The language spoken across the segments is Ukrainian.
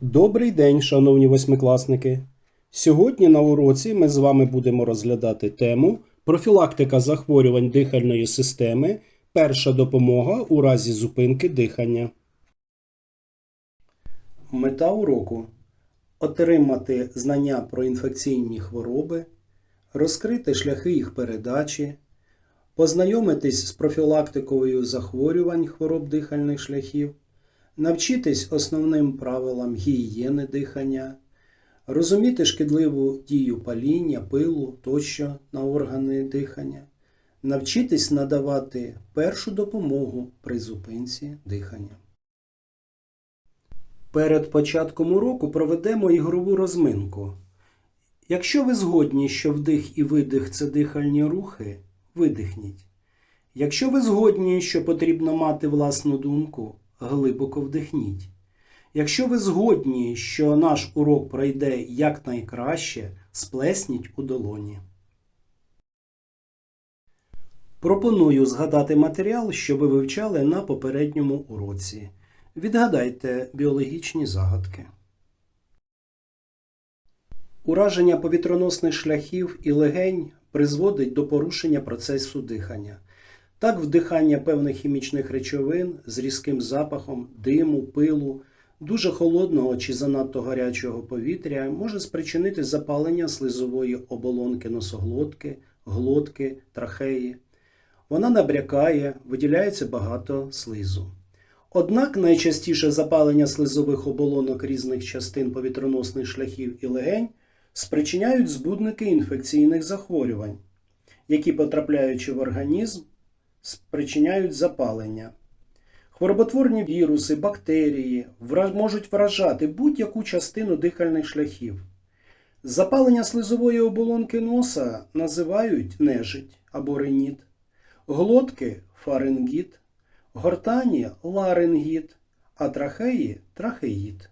Добрий день, шановні восьмикласники! Сьогодні на уроці ми з вами будемо розглядати тему профілактика захворювань дихальної системи, перша допомога у разі зупинки дихання. Мета уроку отримати знання про інфекційні хвороби, розкрити шляхи їх передачі, познайомитись з профілактикою захворювань хвороб дихальних шляхів, навчитись основним правилам гігієни дихання, розуміти шкідливу дію паління, пилу тощо на органи дихання, навчитись надавати першу допомогу при зупинці дихання. Перед початком уроку проведемо ігрову розминку. Якщо ви згодні, що вдих і видих це дихальні рухи, видихніть. Якщо ви згодні, що потрібно мати власну думку, глибоко вдихніть. Якщо ви згодні, що наш урок пройде якнайкраще, сплесніть у долоні. Пропоную згадати матеріал, що ви вивчали на попередньому уроці. Відгадайте біологічні загадки. Ураження повітроносних шляхів і легень призводить до порушення процесу дихання. Так, вдихання певних хімічних речовин з різким запахом, диму, пилу, дуже холодного чи занадто гарячого повітря може спричинити запалення слизової оболонки носоглотки, глотки, трахеї. Вона набрякає, виділяється багато слизу. Однак найчастіше запалення слизових оболонок різних частин повітроносних шляхів і легень спричиняють збудники інфекційних захворювань, які, потрапляючи в організм, спричиняють запалення. Хвороботворні віруси, бактерії можуть вражати будь-яку частину дихальних шляхів. Запалення слизової оболонки носа називають нежить або реніт, глотки фарингіт, гортані ларингіт, а трахеї трахеїд.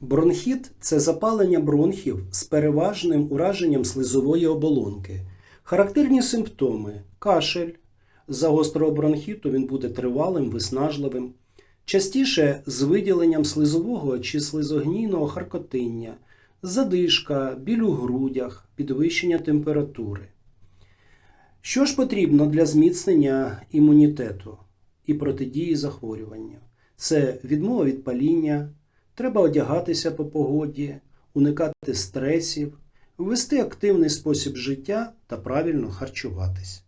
Бронхіт це запалення бронхів з переважним ураженням слизової оболонки. Характерні симптоми кашель. За гострого бронхіту він буде тривалим, виснажливим, частіше з виділенням слизового чи слизогнійного харкотиння, задишка, біль у грудях, підвищення температури. Що ж потрібно для зміцнення імунітету і протидії захворюванню? Це відмова від паління, треба одягатися по погоді, уникати стресів, вести активний спосіб життя та правильно харчуватись.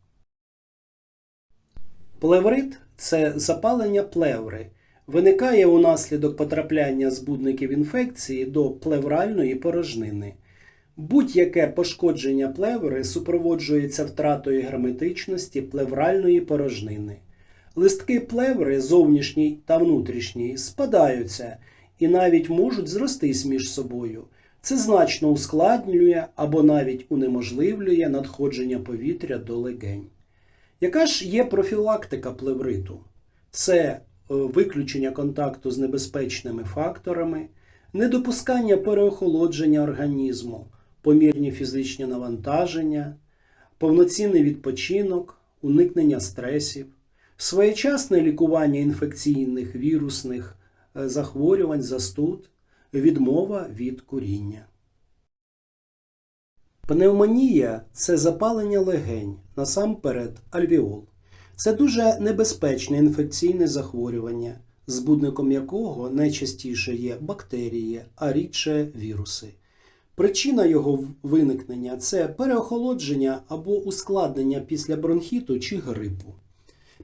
Плеврит це запалення плеври. Виникає унаслідок потрапляння збудників інфекції до плевральної порожнини. Будь-яке пошкодження плеври супроводжується втратою герметичності плевральної порожнини. Листки плеври, зовнішній та внутрішній, спадаються і навіть можуть зростись між собою. Це значно ускладнює або навіть унеможливлює надходження повітря до легень. Яка ж є профілактика плевриту? Це е, виключення контакту з небезпечними факторами, недопускання переохолодження організму, помірні фізичні навантаження, повноцінний відпочинок, уникнення стресів, своєчасне лікування інфекційних вірусних е, захворювань, застуд, відмова від куріння. Пневмонія це запалення легень, насамперед альвіол. Це дуже небезпечне інфекційне захворювання, збудником якого найчастіше є бактерії, а рідше віруси. Причина його виникнення це переохолодження або ускладнення після бронхіту чи грипу.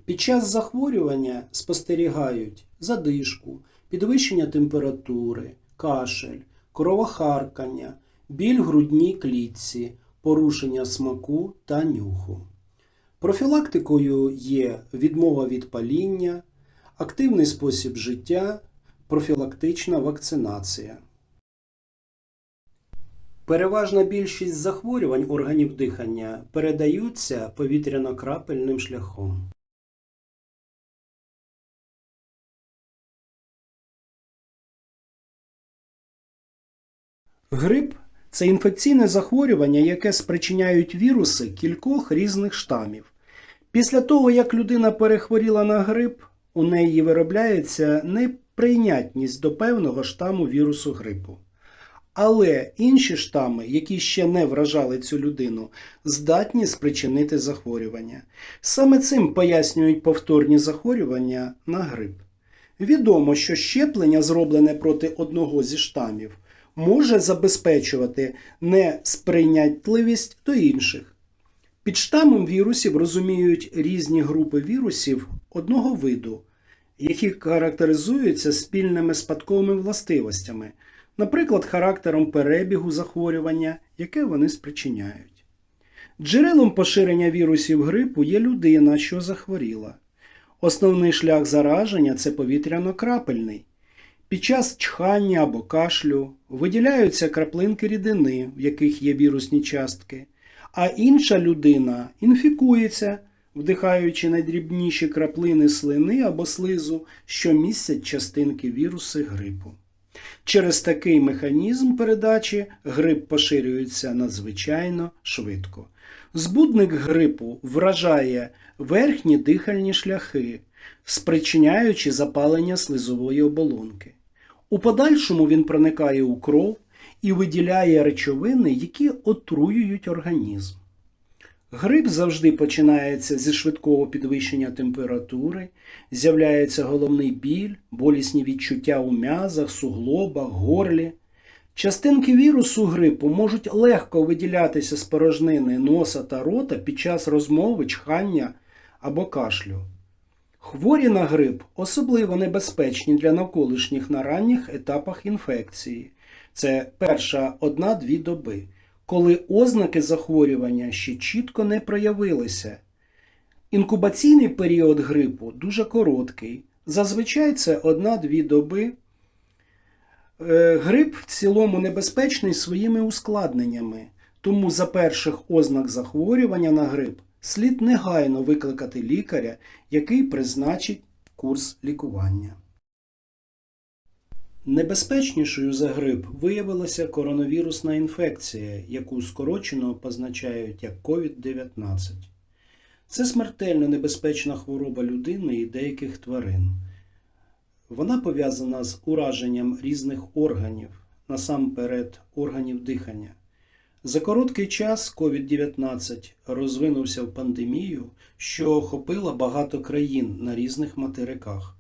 Під час захворювання спостерігають задишку, підвищення температури, кашель, кровохаркання, біль в грудній клітці, порушення смаку та нюху. Профілактикою є відмова від паління, активний спосіб життя, профілактична вакцинація. Переважна більшість захворювань органів дихання передаються повітряно-крапельним шляхом. Грип це інфекційне захворювання, яке спричиняють віруси кількох різних штамів. Після того, як людина перехворіла на грип, у неї виробляється не прийнятність до певного штаму вірусу грипу. Але інші штами, які ще не вражали цю людину, здатні спричинити захворювання. Саме цим пояснюють повторні захворювання на грип. Відомо, що щеплення, зроблене проти одного зі штамів, може забезпечувати несприйнятливість до інших. Під штамом вірусів розуміють різні групи вірусів одного виду, які характеризуються спільними спадковими властивостями, наприклад, характером перебігу захворювання, яке вони спричиняють. Джерелом поширення вірусів грипу є людина, що захворіла. Основний шлях зараження це повітряно-крапельний. Під час чхання або кашлю виділяються краплинки рідини, в яких є вірусні частки, а інша людина інфікується, вдихаючи найдрібніші краплини слини або слизу, що містять частинки віруси грипу. Через такий механізм передачі грип поширюється надзвичайно швидко. Збудник грипу вражає верхні дихальні шляхи, спричиняючи запалення слизової оболонки. У подальшому він проникає у кров і виділяє речовини, які отруюють організм. Грип завжди починається зі швидкого підвищення температури, з'являється головний біль, болісні відчуття у м'язах, суглобах, горлі. Частинки вірусу грипу можуть легко виділятися з порожнини носа та рота під час розмови, чхання або кашлю. Хворі на грип особливо небезпечні для навколишніх на ранніх етапах інфекції. Це перша одна-дві доби, коли ознаки захворювання ще чітко не проявилися. Інкубаційний період грипу дуже короткий. Зазвичай це одна-дві доби. Е, Грип в цілому небезпечний своїми ускладненнями, тому за перших ознак захворювання на грип слід негайно викликати лікаря, який призначить курс лікування. Небезпечнішою за грип виявилася коронавірусна інфекція, яку скорочено позначають як COVID-19. Це смертельно небезпечна хвороба людини і деяких тварин. Вона пов'язана з ураженням різних органів, насамперед органів дихання. За короткий час COVID-19 розвинувся в пандемію, що охопила багато країн на різних материках.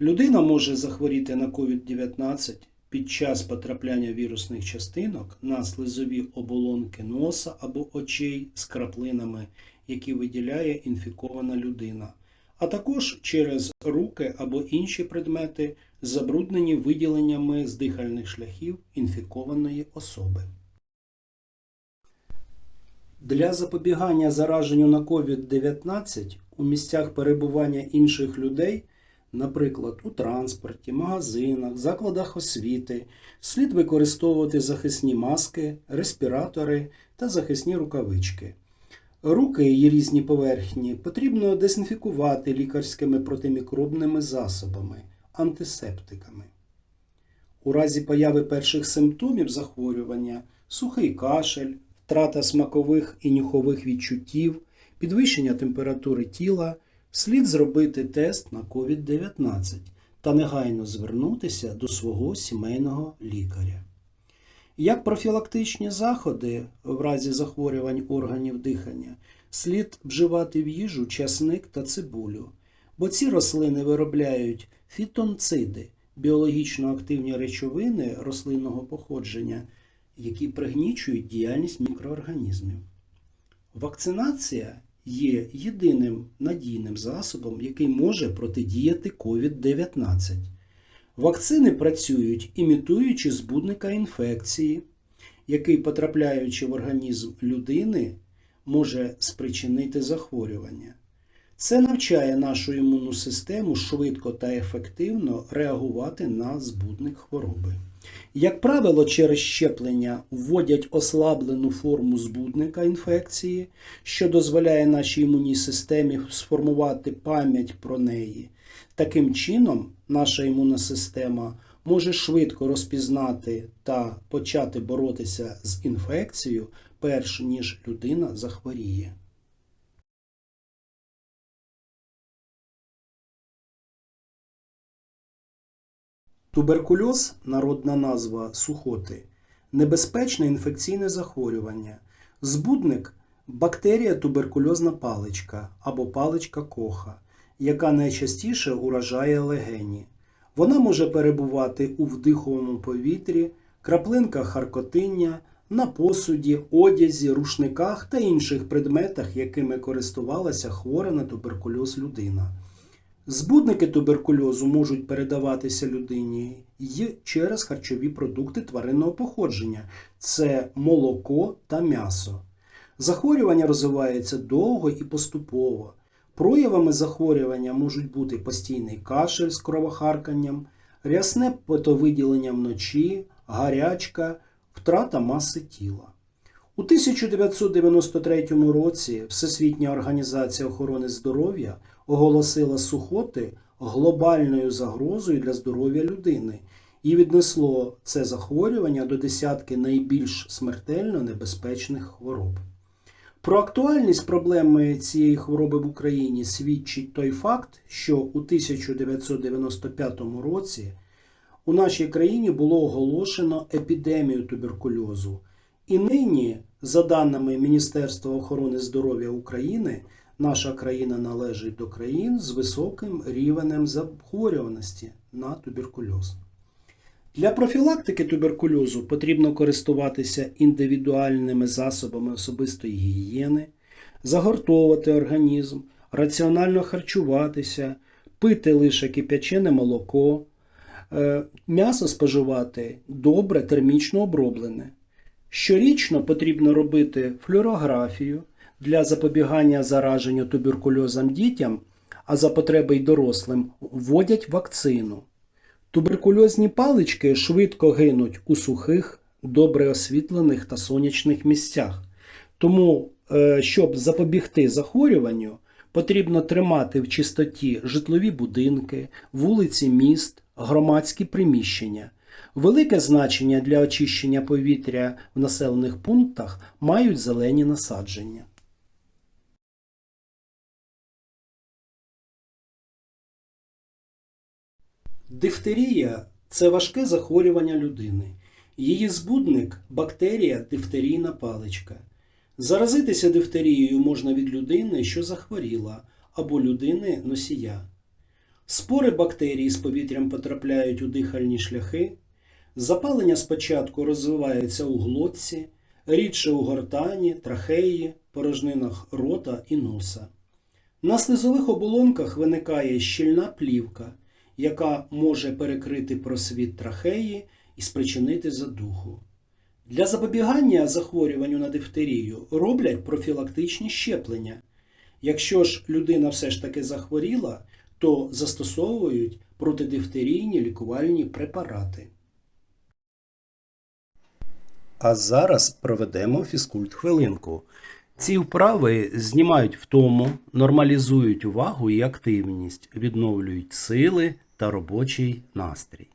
Людина може захворіти на COVID-19 під час потрапляння вірусних частинок на слизові оболонки носа або очей з краплинами, які виділяє інфікована людина, а також через руки або інші предмети, забруднені виділеннями з дихальних шляхів інфікованої особи. Для запобігання зараженню на COVID-19 у місцях перебування інших людей, наприклад, у транспорті, магазинах, закладах освіти, слід використовувати захисні маски, респіратори та захисні рукавички. Руки і різні поверхні потрібно дезінфікувати лікарськими протимікробними засобами, антисептиками. У разі появи перших симптомів захворювання сухий кашель, втрата смакових і нюхових відчуттів, підвищення температури тіла, слід зробити тест на COVID-19 та негайно звернутися до свого сімейного лікаря. Як профілактичні заходи в разі захворювань органів дихання, слід вживати в їжу часник та цибулю, бо ці рослини виробляють фітонциди, біологічно активні речовини рослинного походження, які пригнічують діяльність мікроорганізмів. Вакцинація є єдиним надійним засобом, який може протидіяти COVID-19. Вакцини працюють, імітуючи збудника інфекції, який, потрапляючи в організм людини, може спричинити захворювання. Це навчає нашу імунну систему швидко та ефективно реагувати на збудник хвороби. Як правило, через щеплення вводять ослаблену форму збудника інфекції, що дозволяє нашій імунній системі сформувати пам'ять про неї. Таким чином, наша імунна система може швидко розпізнати та почати боротися з інфекцією, перш ніж людина захворіє. Туберкульоз, народна назва сухоти, небезпечне інфекційне захворювання. Збудник бактерія туберкульозна паличка або паличка коха, яка найчастіше уражає легені. Вона може перебувати у вдиховому повітрі, краплинках харкотиння, на посуді, одязі, рушниках та інших предметах, якими користувалася хвора на туберкульоз людина. Збудники туберкульозу можуть передаватися людині й через харчові продукти тваринного походження це молоко та м'ясо. Захворювання розвивається довго і поступово. Проявами захворювання можуть бути постійний кашель з кровохарканням, рясне потовиділення вночі, гарячка, втрата маси тіла. У 1993 році Всесвітня організація охорони здоров'я оголосила сухоти глобальною загрозою для здоров'я людини і віднесло це захворювання до десятки найбільш смертельно небезпечних хвороб. Про актуальність проблеми цієї хвороби в Україні свідчить той факт, що у 1995 році у нашій країні було оголошено епідемію туберкульозу. І нині, за даними Міністерства охорони здоров'я України, наша країна належить до країн з високим рівнем захворюваності на туберкульоз. Для профілактики туберкульозу потрібно користуватися індивідуальними засобами особистої гігієни, загортовувати організм, раціонально харчуватися, пити лише кип'ячене молоко, е, м'ясо споживати добре термічно оброблене. Щорічно потрібно робити флюорографію для запобігання зараженню туберкульозом дітям, а за потреби й дорослим вводять вакцину. Туберкульозні палички швидко гинуть у сухих, добре освітлених та сонячних місцях. Тому, е, щоб запобігти захворюванню, потрібно тримати в чистоті житлові будинки, вулиці міст, громадські приміщення. Велике значення для очищення повітря в населених пунктах мають зелені насадження. Дифтерія це важке захворювання людини. Її збудник бактерія дифтерійна паличка. Заразитися дифтерією можна від людини, що захворіла, або людини носія. Спори бактерій з повітрям потрапляють у дихальні шляхи. Запалення спочатку розвивається у глотці, рідше у гортані, трахеї, порожнинах рота і носа. На слизових оболонках виникає щільна плівка, яка може перекрити просвіт трахеї і спричинити задуху. Для запобігання захворюванню на дифтерію роблять профілактичні щеплення. Якщо ж людина все ж таки захворіла, то застосовують протидифтерійні лікувальні препарати. А зараз проведемо фізкульт хвилинку. Ці вправи знімають втому, нормалізують увагу і активність, відновлюють сили та робочий настрій.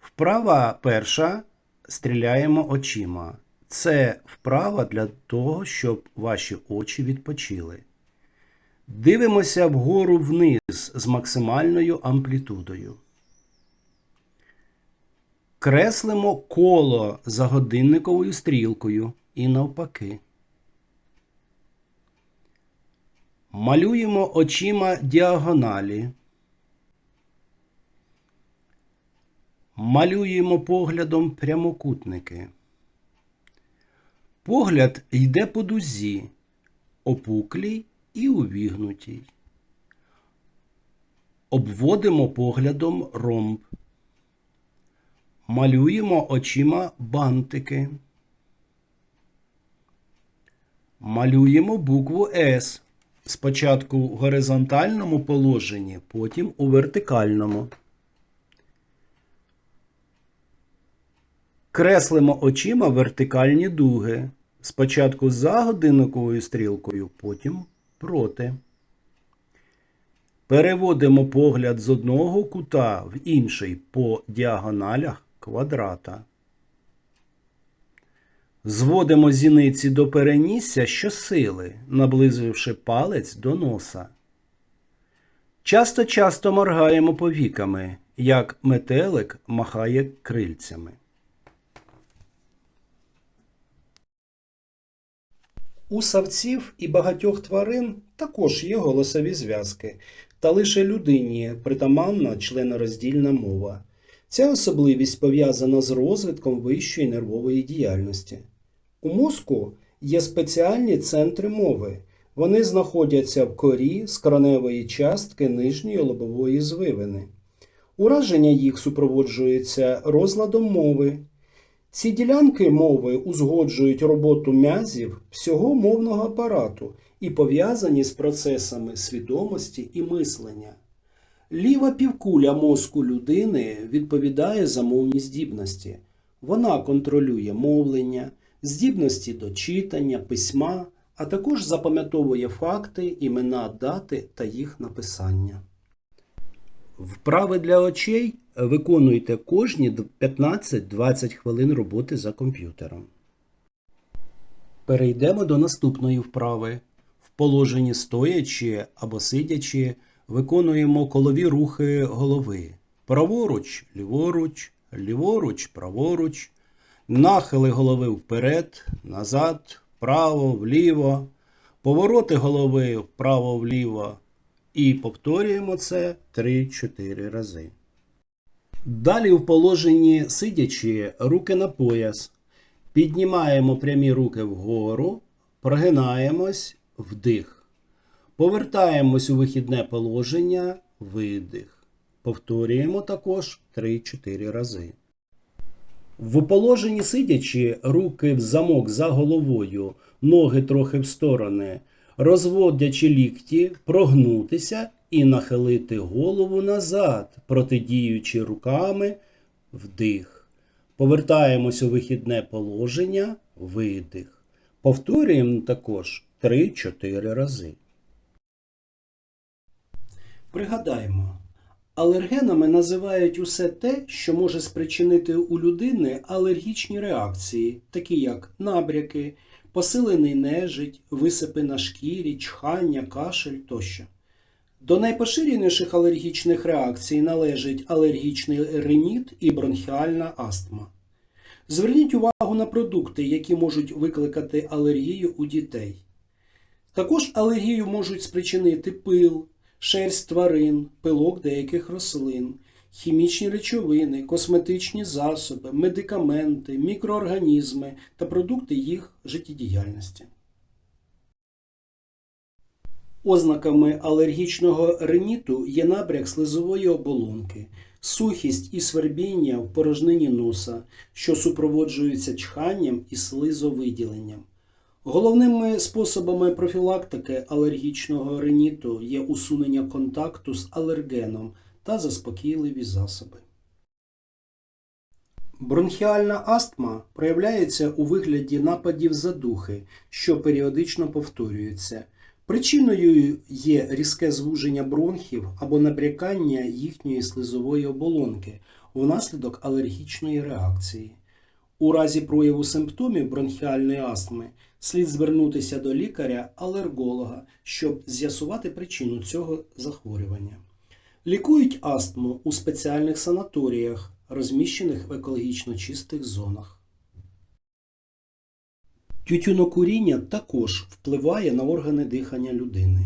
Вправа перша стріляємо очима. Це вправа для того, щоб ваші очі відпочили. Дивимося вгору вниз з максимальною амплітудою. Креслимо коло за годинниковою стрілкою і навпаки. Малюємо очима діагоналі. Малюємо поглядом прямокутники. Погляд йде по дузі, опуклій і увігнутій. Обводимо поглядом ромб. Малюємо очима бантики. Малюємо букву С. Спочатку в горизонтальному положенні, потім у вертикальному. Креслимо очима вертикальні дуги. Спочатку за годинниковою стрілкою, потім проти. Переводимо погляд з одного кута в інший по діагоналях квадрата. Зводимо зіниці до перенісся щосили, наблизивши палець до носа. Часто-часто моргаємо повіками як метелик махає крильцями. У савців і багатьох тварин також є голосові зв'язки, та лише людині притаманна членороздільна мова. Ця особливість пов'язана з розвитком вищої нервової діяльності. У мозку є спеціальні центри мови. Вони знаходяться в корі скроневої частки нижньої лобової звивини. Ураження їх супроводжується розладом мови. Ці ділянки мови узгоджують роботу м'язів всього мовного апарату і пов'язані з процесами свідомості і мислення. Ліва півкуля мозку людини відповідає за мовні здібності. Вона контролює мовлення, здібності до читання, письма, а також запам'ятовує факти, імена, дати та їх написання. Вправи для очей виконуйте кожні 15-20 хвилин роботи за комп'ютером. Перейдемо до наступної вправи. В положенні стоячи або сидячи виконуємо колові рухи голови. Праворуч, ліворуч, ліворуч, праворуч, нахили голови вперед, назад, вправо, вліво, повороти голови вправо-вліво. І повторюємо це 3-4 рази. Далі в положенні сидячи, руки на пояс. Піднімаємо прямі руки вгору, прогинаємось, вдих. Повертаємось у вихідне положення, видих. Повторюємо також 3-4 рази. В положенні сидячи, руки в замок за головою, ноги трохи в сторони, розводячи лікті, прогнутися і нахилити голову назад, протидіючи руками вдих. Повертаємось у вихідне положення, видих. Повторюємо також 3-4 рази. Пригадаємо, алергенами називають усе те, що може спричинити у людини алергічні реакції, такі як набряки, посилений нежить, висипи на шкірі, чхання, кашель тощо. До найпоширеніших алергічних реакцій належить алергічний риніт і бронхіальна астма. Зверніть увагу на продукти, які можуть викликати алергію у дітей. Також алергію можуть спричинити пил, шерсть тварин, пилок деяких рослин, хімічні речовини, косметичні засоби, медикаменти, мікроорганізми та продукти їх життєдіяльності. Ознаками алергічного риніту є набряк слизової оболонки, сухість і свербіння в порожнині носа, що супроводжуються чханням і слизовиділенням. Головними способами профілактики алергічного риніту є усунення контакту з алергеном та заспокійливі засоби. Бронхіальна астма проявляється у вигляді нападів задухи, що періодично повторюються. Причиною є різке звуження бронхів або набрякання їхньої слизової оболонки внаслідок алергічної реакції. У разі прояву симптомів бронхіальної астми слід звернутися до лікаря-алерголога, щоб з'ясувати причину цього захворювання. Лікують астму у спеціальних санаторіях, розміщених в екологічно чистих зонах. Тютюнокуріння також впливає на органи дихання людини.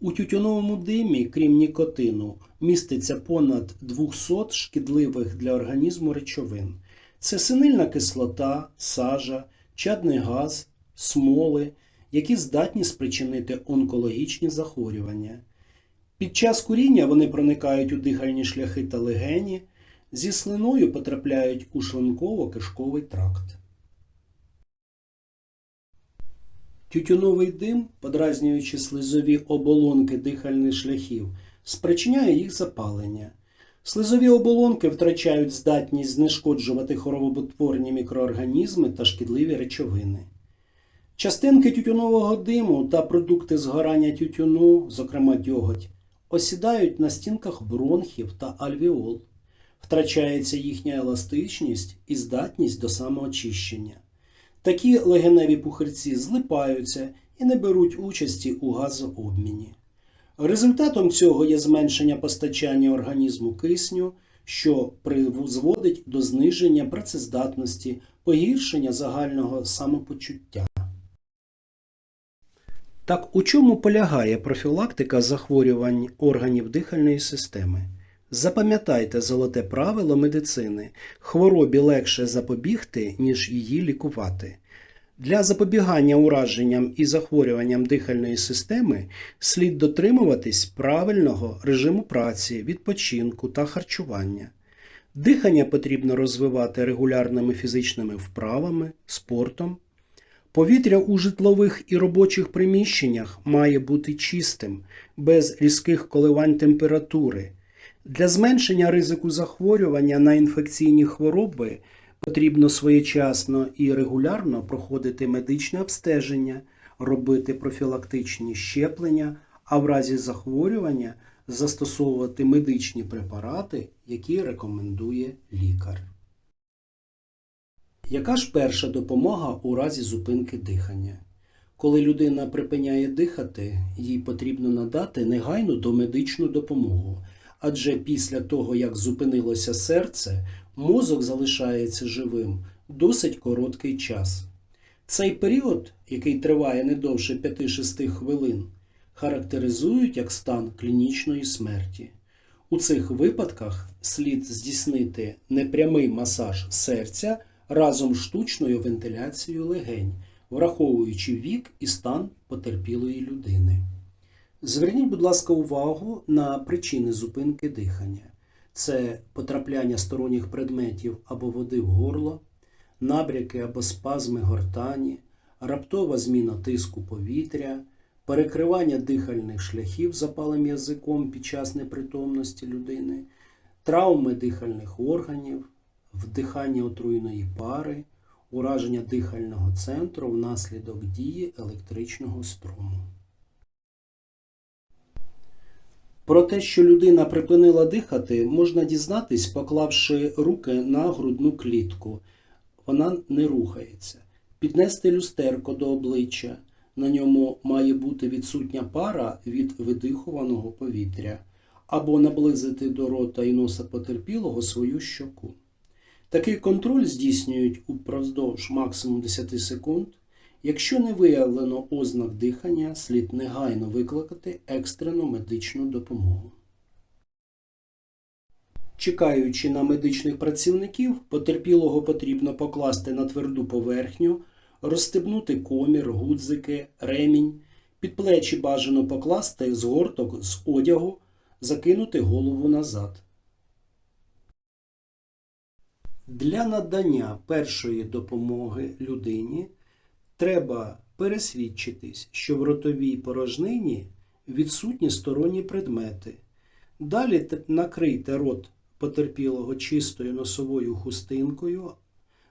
У тютюновому димі, крім нікотину, міститься понад 200 шкідливих для організму речовин. Це синильна кислота, сажа, чадний газ, смоли, які здатні спричинити онкологічні захворювання. Під час куріння вони проникають у дихальні шляхи та легені, зі слиною потрапляють у шлунково-кишковий тракт. Тютюновий дим, подразнюючи слизові оболонки дихальних шляхів, спричиняє їх запалення. Слизові оболонки втрачають здатність знешкоджувати хороботворні мікроорганізми та шкідливі речовини. Частинки тютюнового диму та продукти згорання тютюну, зокрема дьоготь, осідають на стінках бронхів та альвіол. Втрачається їхня еластичність і здатність до самоочищення. Такі легеневі пухирці злипаються і не беруть участі у газообміні. Результатом цього є зменшення постачання організму кисню, що призводить до зниження працездатності, погіршення загального самопочуття. Так у чому полягає профілактика захворювань органів дихальної системи? Запам'ятайте золоте правило медицини: хворобі легше запобігти, ніж її лікувати. Для запобігання ураженням і захворюванням дихальної системи слід дотримуватись правильного режиму праці, відпочинку та харчування. Дихання потрібно розвивати регулярними фізичними вправами, спортом. Повітря у житлових і робочих приміщеннях має бути чистим, без різких коливань температури. Для зменшення ризику захворювання на інфекційні хвороби потрібно своєчасно і регулярно проходити медичне обстеження, робити профілактичні щеплення, а в разі захворювання застосовувати медичні препарати, які рекомендує лікар. Яка ж перша допомога у разі зупинки дихання? Коли людина припиняє дихати, їй потрібно надати негайну домедичну допомогу, адже після того, як зупинилося серце, мозок залишається живим досить короткий час. Цей період, який триває не довше 5-6 хвилин, характеризують як стан клінічної смерті. У цих випадках слід здійснити непрямий масаж серця разом з штучною вентиляцією легень, враховуючи вік і стан потерпілої людини. Зверніть, будь ласка, увагу на причини зупинки дихання: це потрапляння сторонніх предметів або води в горло, набряки або спазми гортані, раптова зміна тиску повітря, перекривання дихальних шляхів запалим язиком під час непритомності людини, травми дихальних органів, вдихання отруйної пари, ураження дихального центру внаслідок дії електричного струму. Про те, що людина припинила дихати, можна дізнатись, поклавши руки на грудну клітку. Вона не рухається. Піднести люстерко до обличчя. На ньому має бути відсутня пара від видихуваного повітря, або наблизити до рота і носа потерпілого свою щоку. Такий контроль здійснюють упродовж максимум 10 секунд. Якщо не виявлено ознак дихання, слід негайно викликати екстрену медичну допомогу. Чекаючи на медичних працівників, потерпілого потрібно покласти на тверду поверхню, розстебнути комір, гудзики, ремінь, під плечі бажано покласти згорток з одягу, закинути голову назад. Для надання першої допомоги людині треба пересвідчитись, що в ротовій порожнині відсутні сторонні предмети. Далі накрийте рот потерпілого чистою носовою хустинкою,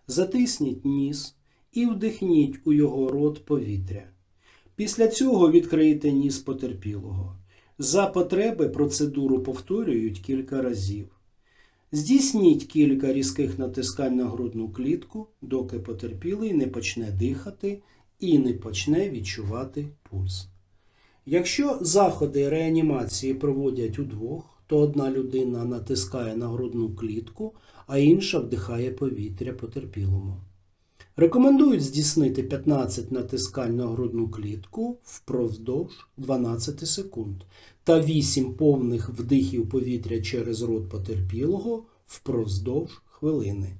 затисніть ніс і вдихніть у його рот повітря. Після цього відкрийте ніс потерпілого. За потреби процедуру повторюють кілька разів. Здійсніть кілька різких натискань на грудну клітку, доки потерпілий не почне дихати і не почне відчувати пульс. Якщо заходи реанімації проводять удвох, то одна людина натискає на грудну клітку, а інша вдихає повітря потерпілому. Рекомендують здійснити 15 натискань на грудну клітку впродовж 12 секунд та 8 повних вдихів повітря через рот потерпілого впродовж хвилини.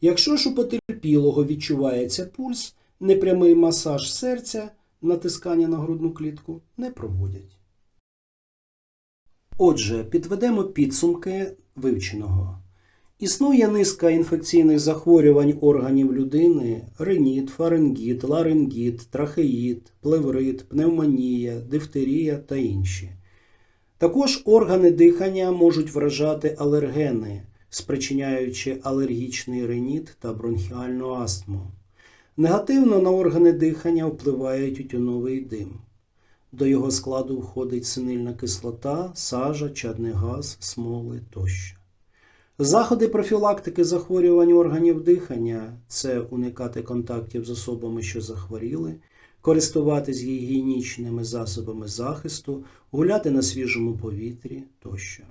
Якщо ж у потерпілого відчувається пульс, непрямий масаж серця, натискання на грудну клітку не проводять. Отже, підведемо підсумки вивченого. Існує низка інфекційних захворювань органів людини: реніт, фарингіт, ларингіт, трахеїд, плеврит, пневмонія, дифтерія та інші. Також органи дихання можуть вражати алергени, спричиняючи алергічний реніт та бронхіальну астму. Негативно на органи дихання впливає тютюновий дим. До його складу входить синильна кислота, сажа, чадний газ, смоли тощо. Заходи профілактики захворювань органів дихання це уникати контактів з особами, що захворіли, користуватись гігієнічними засобами захисту, гуляти на свіжому повітрі тощо.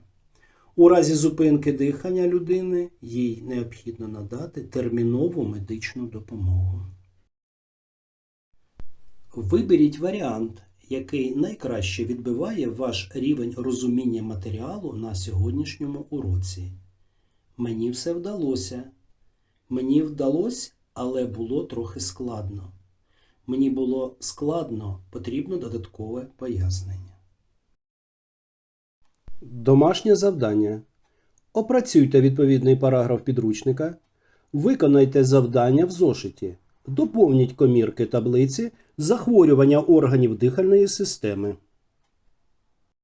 У разі зупинки дихання людини їй необхідно надати термінову медичну допомогу. Виберіть варіант, який найкраще відбиває ваш рівень розуміння матеріалу на сьогоднішньому уроці. Мені все вдалося. Мені вдалося, але було трохи складно. Мені було складно, потрібно додаткове пояснення. Домашнє завдання. Опрацюйте відповідний параграф підручника. Виконайте завдання в зошиті. Доповніть комірки таблиці захворювання органів дихальної системи.